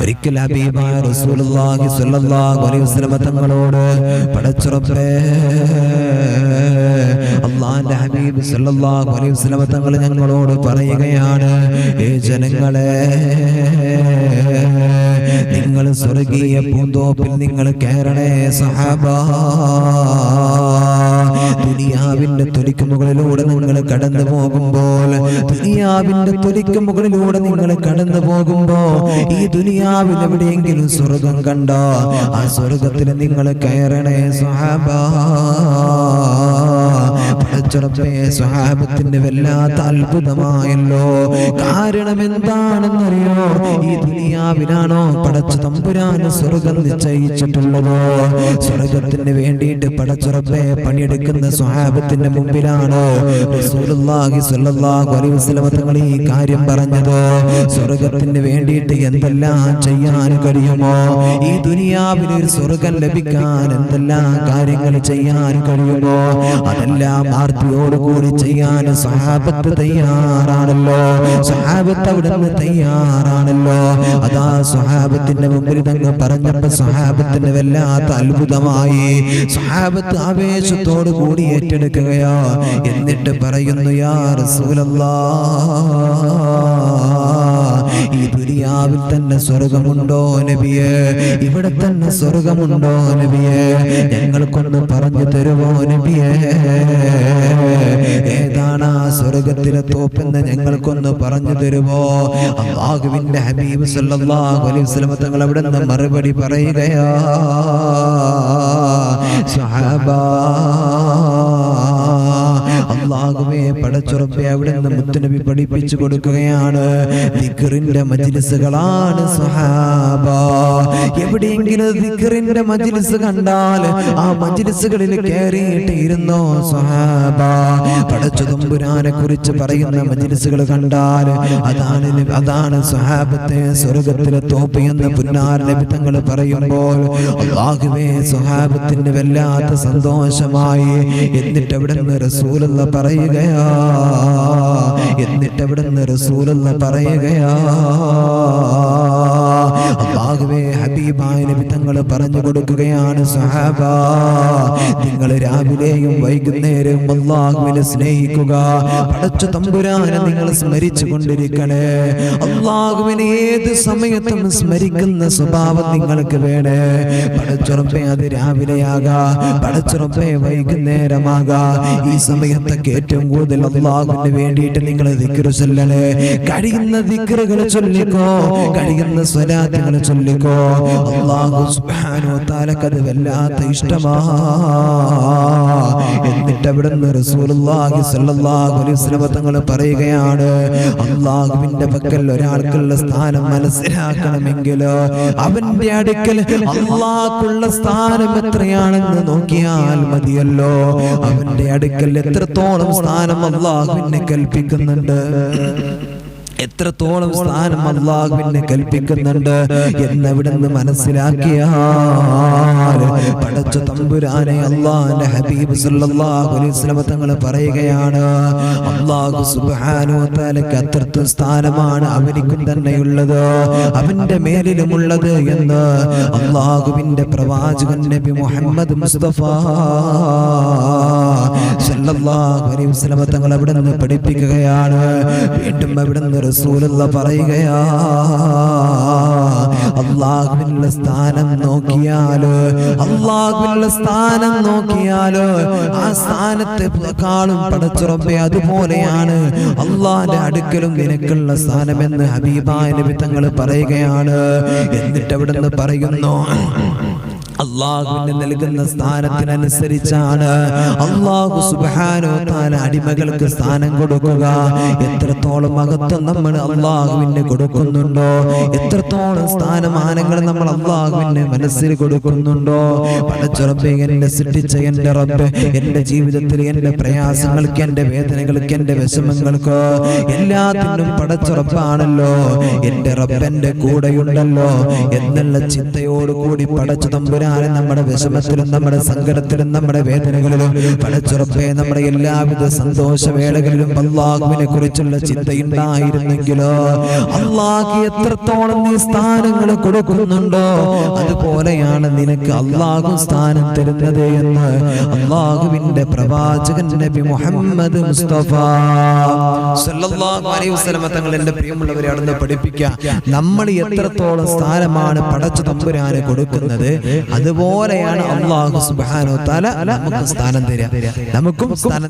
ഒരിക്കൽ തങ്ങളോട് പടച്ചുറപ്പേ അള്ളാന്റെ ഹബീബ് സല്ലല്ലാഹു അലൈഹി വസല്ലം തങ്ങൾ ഞങ്ങളോട് പറയുകയാണ് ഏ ജനങ്ങളെ നിങ്ങൾ സ്വർഗീയ പൂന്തോപ്പിൽ നിങ്ങൾ കേരളേ സഹാബ. ദുനിയാവിന്റെ തൊലിക്ക് മുകളിലൂടെ നിങ്ങൾ കടന്നു പോകുമ്പോൾ ദുനിയാവിന്റെ തൊലിക്ക് മുകളിലൂടെ നിങ്ങൾ കടന്നു പോകുമ്പോ ഈ ദുനിയാവിൽ എവിടെയെങ്കിലും സ്വർഗം കണ്ടോ? ആ സ്വർഗത്തിൽ നിങ്ങൾ കയറണേ സഹാബ. പടച്ചുറപ്പേ സ്വഹാബത്തിന്റെ വല്ലാത്ത അത്ഭുതമായല്ലോ. കാരണം എന്താണെന്നറിയോ ഈ ദുനിയാവിലാണോ പടച്ച തമ്പുരാന് സ്വർഗം നിശ്ചയിച്ചിട്ടുള്ളത്? സ്വർഗത്തിന് വേണ്ടിയിട്ട് പടച്ചുറപ്പെ പണിയെടുക്കുന്ന സ്വഹാബത്തിന്റെ മുമ്പിലാണ് തങ്ങൾ ഈ കാര്യം പറഞ്ഞത്. സ്വർഗത്തിന് വേണ്ടിയിട്ട് എന്തെല്ലാം ചെയ്യാൻ കഴിയുമോ? ഈ ദുനിയാവിൽ ഒരു സ്വർഗം ലഭിക്കാൻ എന്തെല്ലാം കാര്യങ്ങൾ ചെയ്യാൻ കഴിയുമോ? അതെല്ലാം ആർത്തിയോടുകൂടി ചെയ്യാൻ സഹാബത്ത് തയ്യാറാണല്ലോ. സഹാബത്ത് അവിടുന്ന് തയ്യാറാണല്ലോ. അതാ സഹാബത്തിന്റെ മുമ്പിൽ തങ്ങൾ പറഞ്ഞപ്പോ സഹാബത്തിന് വല്ലാത്ത അത്ഭുതമായി. സഹാബത്ത് ആവേശത്തോടു കൂടി ഏറ്റെടുക്കുകയാ. എന്നിട്ട് പറയുന്നു യാ റസൂലല്ലാ. ഈ ദുനിയാവിൽ തന്നെ സ്വർഗമുണ്ടോ നബിയെ? ഇവിടെ തന്നെ സ്വർഗമുണ്ടോ നബിയെ? ഞങ്ങൾക്കൊന്ന് പറഞ്ഞു തരുമോ നബിയെ? ഏതാണ് ആ സ്വർഗത്തിലെ തോപ്പെന്ന് ഞങ്ങൾക്കൊന്ന് പറഞ്ഞു തരുമോ? അള്ളാഹുവിന്റെ ഹബീബ് സല്ലല്ലാഹു അലൈഹി വസല്ലം തങ്ങൾ അവിടെ നിന്ന് മറുപടി പറയുകയാ സഹാബാ പടച്ചുറപ്പെ അവിടെ നിന്ന് മുത്തുനബി പഠിപ്പിച്ചു കൊടുക്കുകയാണ്. ദിക്റിന്റെ മജിലിസുകളാണ് സഹാബ എവിടെയെങ്കിലും ദിക്റിന്റെ മജിലിസ് കണ്ടാൽ ആ മജിലിസുകളിൽ കയറിയിട്ട് ഇരുന്നോ സുഹാബ പടച്ചു തമ്പുരാനെ കുറിച്ച് പറയുന്ന മജിലിസുകൾ കണ്ടാൽ അതാണ് അതാണ് സുഹാബത്തെ സ്വർഗത്തിലെ തോപ്പ് എന്ന് പുന്നാർ നബി തങ്ങൾ പറയുമ്പോൾ അള്ളാഹുവേ സുഹാബത്തിന് വല്ലാത്ത സന്തോഷമായി. എന്നിട്ട് അവിടെ നിന്ന് റസൂലുള്ള പറയുകയാ എന്നിട്ട് നിന്ന് റസൂലുള്ള പറയുകയാ പറഞ്ഞു കൊടുക്കുകയാണ് സഹാബ. നിങ്ങൾ രാവിലെയും വൈകുന്നേരവും അള്ളാഹുവിനെ സ്നേഹിക്കുക. പടച്ച തമ്പുരാനെ നിങ്ങൾ സ്മരിച്ചു കൊണ്ടിരിക്കണേ അള്ളാഹുവിനെ ഏത് സമയത്തും സ്മരിക്കുന്ന സ്വഭാവം നിങ്ങൾക്ക് വേണേ. പടച്ചുറപ്പേ അത് രാവിലെയാകാ. പടച്ചുറപ്പേ വൈകുന്നേരമാകാ. ഈ സമയത്തൊക്കെ ഏറ്റവും കൂടുതൽ അള്ളാഹുവിന് വേണ്ടിയിട്ട് നിങ്ങൾ ദിക്കറ് ചൊല്ലണേ. കഴിയുന്ന ദിക്കറുകൾ ചൊല്ലിക്കോ. കഴിയുന്ന സ്വലാത്തുകൾ ചൊല്ലിക്കോ. അള്ളാഹു തആലക്ക് അത് വല്ലാത്ത ഇഷ്ടമാ. എന്നിട്ട് അവിടുന്ന് റസൂലുള്ളാഹി സ്വല്ലല്ലാഹു അലൈഹി വസല്ലം തങ്ങൾ പറയുകയാണ് അള്ളാഹുവിന്റെ പക്കൽ ഒരാൾക്കുള്ള സ്ഥാനം മനസ്സിലാക്കണമെങ്കിൽ അവന്റെ അടുക്കൽ അള്ളാഹ്ക്കുള്ള സ്ഥാനം എത്രയാണെന്ന് നോക്കിയാൽ മതിയല്ലോ. അവന്റെ അടുക്കൽ എത്രത്തോളം സ്ഥാനം അള്ളാഹുവിനെ കൽപ്പിക്കുന്നുണ്ട്? എത്രത്തോളം സ്ഥാനം അള്ളാഹുവിനെ കൽപ്പിക്കുന്നുണ്ട് എന്നവിടുന്ന് മനസ്സിലാക്കിയാൽ പടച്ച തമ്പുരാനെ അള്ളാഹിന്റെ ഹബീബ് സല്ലല്ലാഹു അലൈഹി വസല്ലം തങ്ങൾ പറയുകയാണ് അള്ളാഹു സുബ്ഹാനഹു വ തആലക്ക് സ്ഥാനമാണ് അവനിക്കും തന്നെയുള്ളത്. അവന്റെ മേലിലുമുള്ളത് എന്ന് അള്ളാഹുവിന്റെ പ്രവാചകൻ നബി മുഹമ്മദ് മുസ്തഫ സല്ലല്ലാഹു അലൈഹി തങ്ങൾ അവിടെ നിന്ന് പഠിപ്പിക്കുകയാണ്. വീണ്ടും അവിടെ നിന്ന് റസൂലുള്ള പറയുകയാ അള്ളാഹുവിനുള്ള സ്ഥാനം നോക്കിയാലോ അള്ളാഹുവിനുള്ള സ്ഥാനം നോക്കിയാലോ ആ സ്ഥാനത്തെ കാണും പടച്ചുറപ്പെ അതുപോലെയാണ് അള്ളാഹിന്റെ അടുക്കലും നിനക്കുള്ള സ്ഥാനമെന്ന് ഹബീബായ നബി തങ്ങൾ പറയുകയാണ്. എന്നിട്ട് അവിടെ നിന്ന് പറയുന്നു അള്ളാഹുവിന് നൽകുന്ന സ്ഥാനത്തിനനുസരിച്ചാണ് അള്ളാഹു സുബാനോ താല അടിമകൾക്ക് സ്ഥാനം കൊടുക്കുക. എത്രത്തോളം മഹത്വം നമ്മൾ അള്ളാഹുവിന് കൊടുക്കുന്നുണ്ടോ? എത്രത്തോളം സ്ഥാനമാനങ്ങൾ നമ്മൾ അള്ളാഹുവിന് മനസ്സിൽ കൊടുക്കുന്നുണ്ടോ? പടച്ചുറപ്പ് എന്നെ സൃഷ്ടിച്ച എന്റെ റബ്ബ് എന്റെ ജീവിതത്തിൽ എന്റെ പ്രയാസങ്ങൾക്ക് എന്റെ വേദനകൾക്ക് എന്റെ വിഷമങ്ങൾക്ക് എല്ലാത്തിനും പടച്ചുറപ്പാണല്ലോ എന്റെ റബ്ബന്റെ കൂടെയുണ്ടല്ലോ. എന്നുള്ള ചിന്തയോടുകൂടി പടച്ചു തമ്പുരാൻ തമ്പുരാനെ നമ്മുടെ വിഷമത്തിലും നമ്മുടെ സങ്കടത്തിലും നമ്മുടെ വേദനകളിലും പടച്ചുറപ്പെ നമ്മുടെ എല്ലാവിധ സന്തോഷവേളകളിലും അള്ളാഹുവിനെ കുറിച്ചുള്ള ചിന്തയുണ്ടായിരുന്നെങ്കിലോ? അള്ളാഹ് എത്രത്തോളം നീ സ്ഥാനങ്ങൾ കൊടുക്കുന്നുണ്ടോ? അതുപോലെയാണ് നിനക്ക് അള്ളാഹു സ്ഥാനം തരുന്നത് എന്ന് അള്ളാഹുവിന്റെ പ്രവാചകൻ നബി മുഹമ്മദ് മുസ്തഫ. തങ്ങൾ നമ്മൾ എത്രത്തോളം സ്ഥാനമാണ് പടച്ചു തമ്പുരാന് കൊടുക്കുന്നത്? അതുപോലെയാണ് അള്ളാഹു സുബാനോ തആല നമുക്ക് സ്ഥാനം തരിക. നമുക്കും സ്ഥാനം